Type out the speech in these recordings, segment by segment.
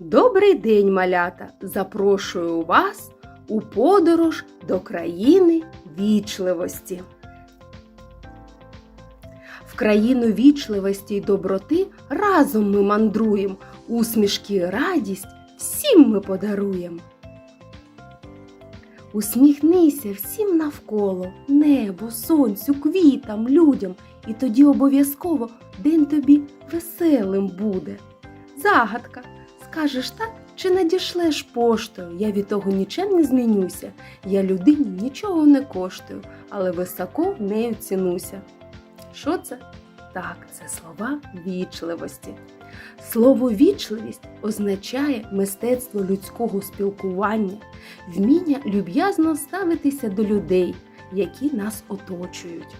Добрий день, малята! Запрошую вас у подорож до країни вічливості. В країну вічливості й доброти разом ми мандруєм, усмішки і радість всім ми подаруєм. Усміхнися всім навколо, небу, сонцю, квітам, людям, і тоді обов'язково день тобі веселим буде. Загадка. Скажеш так, чи надішлеш поштою? Я від того нічим не змінюся. Я людині нічого не коштую, але високо нею цінуся. Що це? Так, це слова вічливості. Слово вічливість означає мистецтво людського спілкування, вміння люб'язно ставитися до людей, які нас оточують.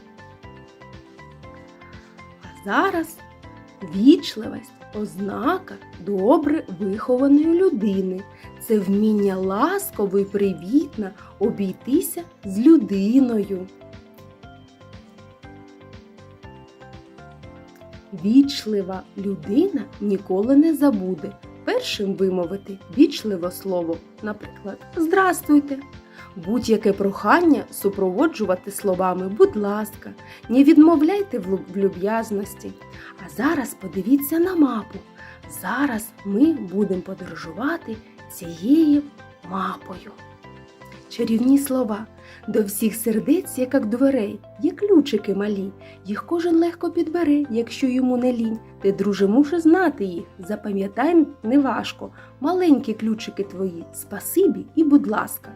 А зараз вічливість ознака добре вихованої людини. Це вміння ласково і привітно обійтися з людиною. Вічлива людина ніколи не забуде першим вимовити вічливе слово, наприклад, Здрастуйте. Будь-яке прохання супроводжувати словами будь ласка, не відмовляйте в люб'язності. А зараз подивіться на мапу. Зараз ми будемо подорожувати цією мапою. Чарівні слова до всіх сердець, як дверей, є ключики малі. Їх кожен легко підбере, якщо йому не лінь. Ти, друже, мушу знати їх. Запам'ятай неважко. Маленькі ключики твої, спасибі і будь ласка.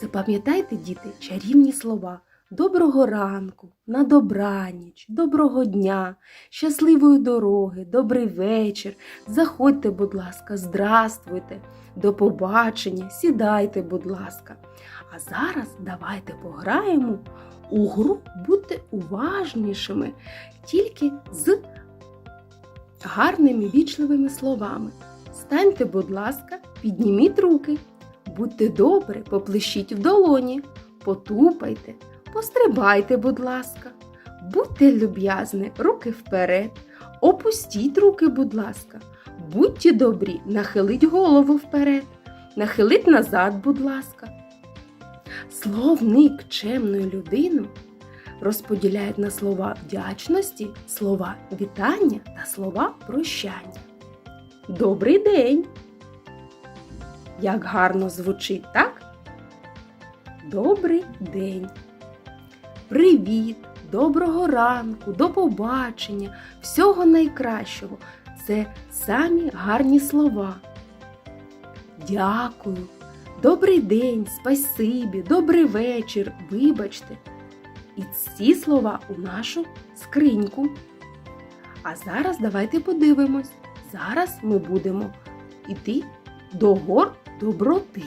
Запам'ятайте, діти, чарівні слова. Доброго ранку, на добраніч, доброго дня, щасливої дороги, добрий вечір. Заходьте, будь ласка, здравствуйте, до побачення, сідайте, будь ласка. А зараз давайте пограємо у гру будьте уважнішими, тільки з гарними вічливими словами. Станьте, будь ласка, підніміть руки. Будьте добрі, поплещіть в долоні, потупайте, пострибайте, будь ласка. Будьте люб'язні, руки вперед. Опустіть руки, будь ласка. Будьте добрі, нахиліть голову вперед. Нахиліть назад, будь ласка. Словник чемної людини розподіляють на слова вдячності, слова вітання та слова прощання. Добрий день! Як гарно звучить, так? Добрий день! Привіт! Доброго ранку, до побачення, всього найкращого. Це самі гарні слова. Дякую, добрий день, спасибі, добрий вечір, вибачте. І ці слова у нашу скриньку. А зараз давайте подивимось. Зараз ми будемо йти до гор доброти.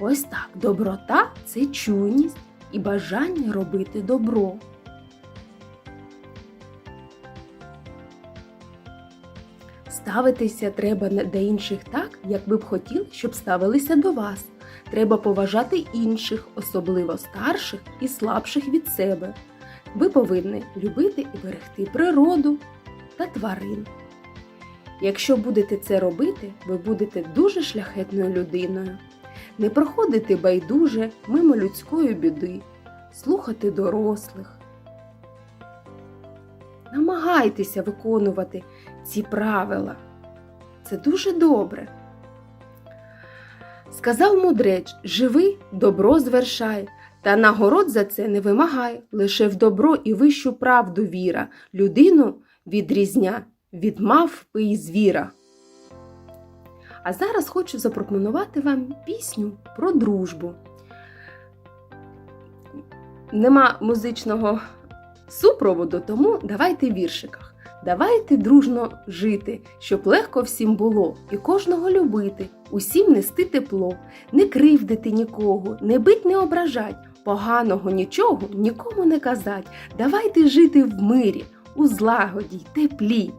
Ось так, доброта це чуйність і бажання робити добро. Ставитися треба до інших так, як ви б хотіли, щоб ставилися до вас. Треба поважати інших, особливо старших і слабших від себе. Ви повинні любити і берегти природу та тварин. Якщо будете це робити, ви будете дуже шляхетною людиною. Не проходити байдуже мимо людської біди, слухати дорослих. Намагайтеся виконувати ці правила. Це дуже добре. Сказав мудрець: живи, добро звершай, та нагород за це не вимагай, лише в добро і вищу правду віра, людину відрізня від мавпи і звіра. А зараз хочу запропонувати вам пісню про дружбу. Нема музичного супроводу, тому давайте в віршиках. Давайте дружно жити, щоб легко всім було, і кожного любити, усім нести тепло, не кривдити нікого, не бить, не ображать, поганого нічого нікому не казать. Давайте жити в мирі, у злагоді теплі.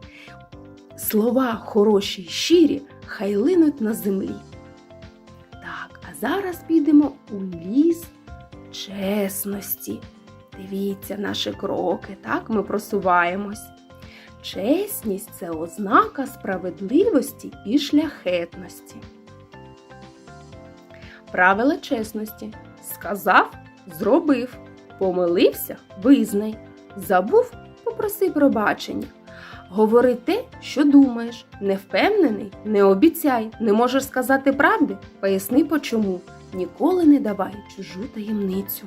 Слова хороші щирі, хай линуть на землі. Так, а зараз підемо у ліс чесності. Дивіться наші кроки, так ми просуваємось. Чесність це ознака справедливості і шляхетності. Правила чесності. Сказав, зробив, помилився, визнай, забув, попроси пробачення. Говори те, що думаєш. Не впевнений, не обіцяй, не можеш сказати правди, поясни почому. Ніколи не давай чужу таємницю.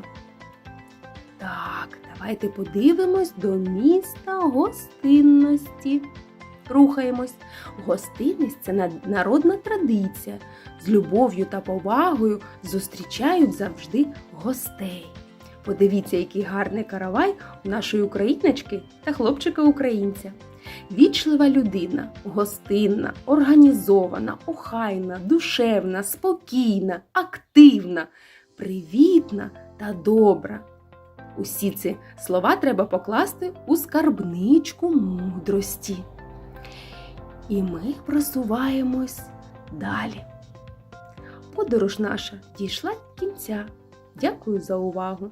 Так, давайте подивимось до міста гостинності. Рухаємось. Гостинність це народна традиція. З любов'ю та повагою зустрічають завжди гостей. Подивіться, який гарний каравай у нашої україночки та хлопчика-українця. Вічлива людина, гостинна, організована, охайна, душевна, спокійна, активна, привітна та добра. Усі ці слова треба покласти у скарбничку мудрості. І ми просуваємось далі. Подорож наша дійшла кінця. Дякую за увагу!